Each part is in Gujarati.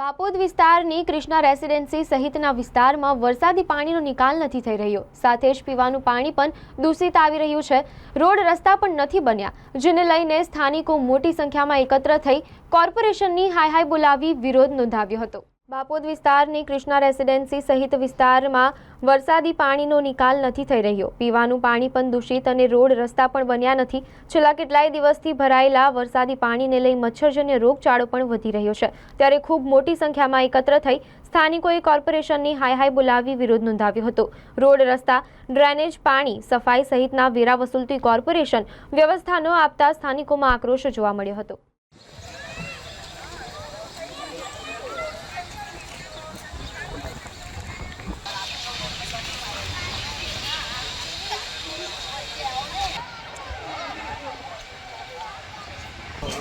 બાપોદ વિસ્તારની કૃષ્ણા રેસિડેન્સી સહિતના વિસ્તારમાં વરસાદી પાણીનો નિકાલ નથી થઈ રહ્યો. સાથે જ પીવાનું પાણી પણ દૂષિત આવી રહ્યું છે. રોડ રસ્તા પણ નથી બન્યા, જેને લઈને સ્થાનિકો મોટી સંખ્યામાં એકત્ર થઈ કોર્પોરેશનની હાય હાય બોલાવી વિરોધ નોંધાવ્યો હતો. બાપોદ વિસ્તારની કૃષ્ણા રેસિડેન્સી સહિત વિસ્તારમાં વરસાદી પાણીનો નિકાલ નથી થઈ રહ્યો. પીવાનું પાણી પણ દૂષિત અને રોડ રસ્તા પણ બન્યા નથી. છેલ્લા કેટલાય દિવસથી ભરાયેલા વરસાદી પાણીને લઈ મચ્છરજન્ય રોગચાળો પણ વધી રહ્યો છે. ત્યારે ખૂબ મોટી સંખ્યામાં એકત્ર થઈ સ્થાનિકોએ કોર્પોરેશનની હાય હાય બોલાવી વિરોધ નોંધાવ્યો હતો. રોડ રસ્તા, ડ્રેનેજ પાણી, સફાઈ સહિતના વેરા વસૂલતી કોર્પોરેશન વ્યવસ્થા ન આપતા સ્થાનિકોમાં આક્રોશ જોવા મળ્યો હતો.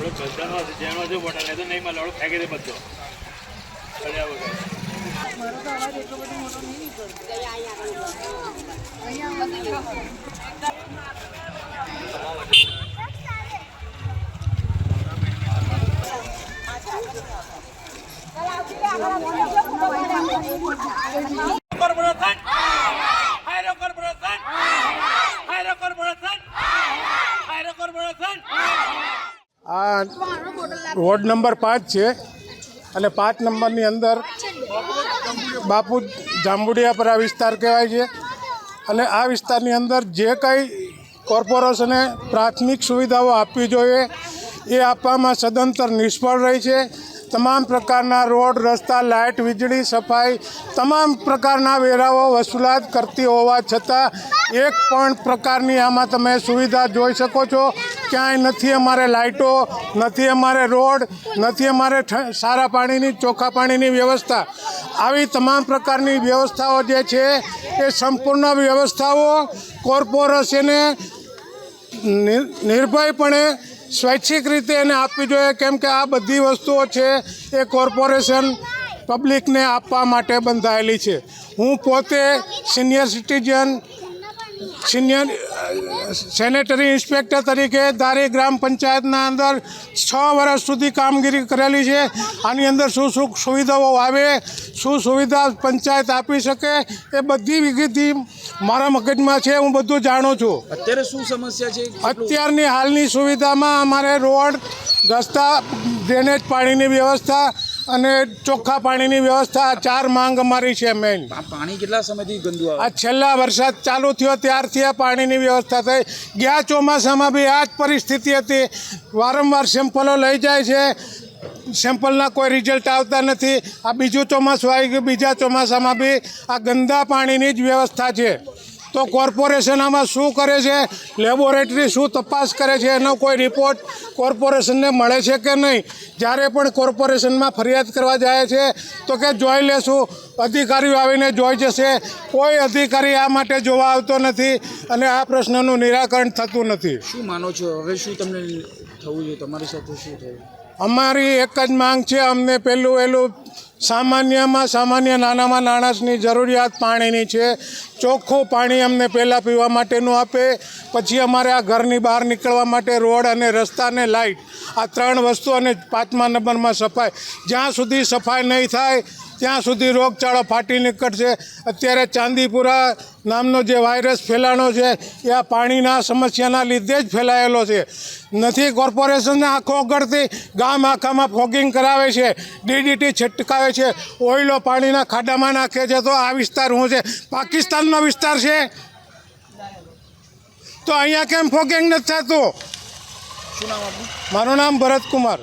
હળો બધાનો હશે જેનો જો બોટલ નહીં તો નહીં મળે હળો ફેંકી દે બધો કોર્પોરેશન હાયરો કોર્પોરેશન હાયરો કોર્પોરેશન હાયરો કોર્પોરેશન આ વોર્ડ નંબર પાંચ છે. અને પાંચ નંબરની અંદર બાપુ જાંબુડિયાપરા વિસ્તાર કહેવાય છે. અને આ વિસ્તારની અંદર જે કંઈ કોર્પોરેશને પ્રાથમિક સુવિધાઓ આપવી જોઈએ, એ આપવામાં સદંતર નિષ્ફળ રહી છે. તમામ પ્રકારના રોડ, રસ્તા, લાઇટ, વીજળી, સફાઈ, તમામ પ્રકારના વેરાઓ વસૂલાત કરતી હોવા છતાં એક પણ પ્રકારની આમાં તમે સુવિધા જોઈ શકો છો. ક્યાંય નથી અમારે લાઇટો, નથી અમારે રોડ, નથી અમારે સારા પાણીની, ચોખ્ખા પાણીની વ્યવસ્થા. આવી તમામ પ્રકારની વ્યવસ્થાઓ જે છે એ સંપૂર્ણ વ્યવસ્થાઓ કોર્પોરેશને નિર- નિર્ભયપણે સ્વૈચ્છિક રીતે એને આપવી જોઈએ, કેમ કે આ બધી વસ્તુઓ છે એ કોર્પોરેશન પબ્લિકને આપવા માટે બંધાયેલી છે. હું પોતે senior citizen, senior sanitary inspector તરીકે ધારી ગ્રામ પંચાયતના અંદર છ વર્ષ સુધી કામગીરી કરેલી છે. આની અંદર શું શું સુવિધાઓ આવે શું સુવિધા પંચાયત આપી શકે એ બધી વિગતિ મારા મગજમાં છે હું બધું જાણું છું. અત્યારે શું સમસ્યા છે? અત્યારની હાલની સુવિધામાં અમારે રોડ રસ્તા ડ્રેનેજ પાણીની વ્યવસ્થા અને ચોખ્ખા પાણીની વ્યવસ્થા આ ચાર માંગ અમારી છે મેઇન પાણી કેટલા સમયથી ગંદુ આ છેલ્લા વરસાદ ચાલુ થયો ત્યારથી આ પાણીની વ્યવસ્થા થઈ. ગયા ચોમાસામાં બી આ જ પરિસ્થિતિ હતી. વારંવાર સેમ્પલો લઈ જાય છે. સેમ્પલના કોઈ રિઝલ્ટ આવતા નથી. આ બીજું ચોમાસું આવી ગયું. બીજા ચોમાસામાં બી આ ગંદા પાણીની જ વ્યવસ્થા છે. તો કોર્પોરેશન આમાં શું કરે છે? લેબોરેટરી શું તપાસ કરે છે? એનો કોઈ રિપોર્ટ કોર્પોરેશનને મળે છે કે નહીં? જ્યારે પણ કોર્પોરેશનમાં ફરિયાદ કરવા જાય છે તો કે જોઈ લેશું. અધિકારીઓ આવીને જોઈ જશે. કોઈ અધિકારી આ માટે જોવા આવતો નથી અને આ પ્રશ્નનું નિરાકરણ થતું નથી. શું માનો છો? હવે શું તમને થવું જોઈએ? તમારી સાથે શું થયું? અમારી એક જ માંગ છે. અમને પહેલું વહેલું સામાન્યમાં સામાન્ય નાનામાં નાણાંની જરૂરિયાત પાણીની છે. ચોખ્ખું પાણી અમને પહેલાં પીવા માટેનું આપે. પછી અમારે આ ઘરની બહાર નીકળવા માટે રોડ અને રસ્તા અને લાઇટ આ ત્રણ વસ્તુ અને પાંચમા નંબરમાં સફાઈ. જ્યાં સુધી સફાઈ નહીં થાય ત્યાં સુધી રોગચાળો ફાટી નીકળશે. અત્યારે ચાંદીપુરા નામનો જે વાયરસ ફેલાણો છે એ આ પાણીના સમસ્યાના લીધે જ ફેલાયેલો છે. નથી કોર્પોરેશનને આંખો આગળથી ગામ આખામાં ફોગિંગ કરાવે છે ડીડીટી છટકાવે છે ઓઇલો પાણીના ખાડામાં નાખે છે તો આ વિસ્તાર શું છે? પાકિસ્તાનનો વિસ્તાર છે? તો અહીંયા કેમ ફોગિંગ નથી થતું? મારું નામ ભરત કુમાર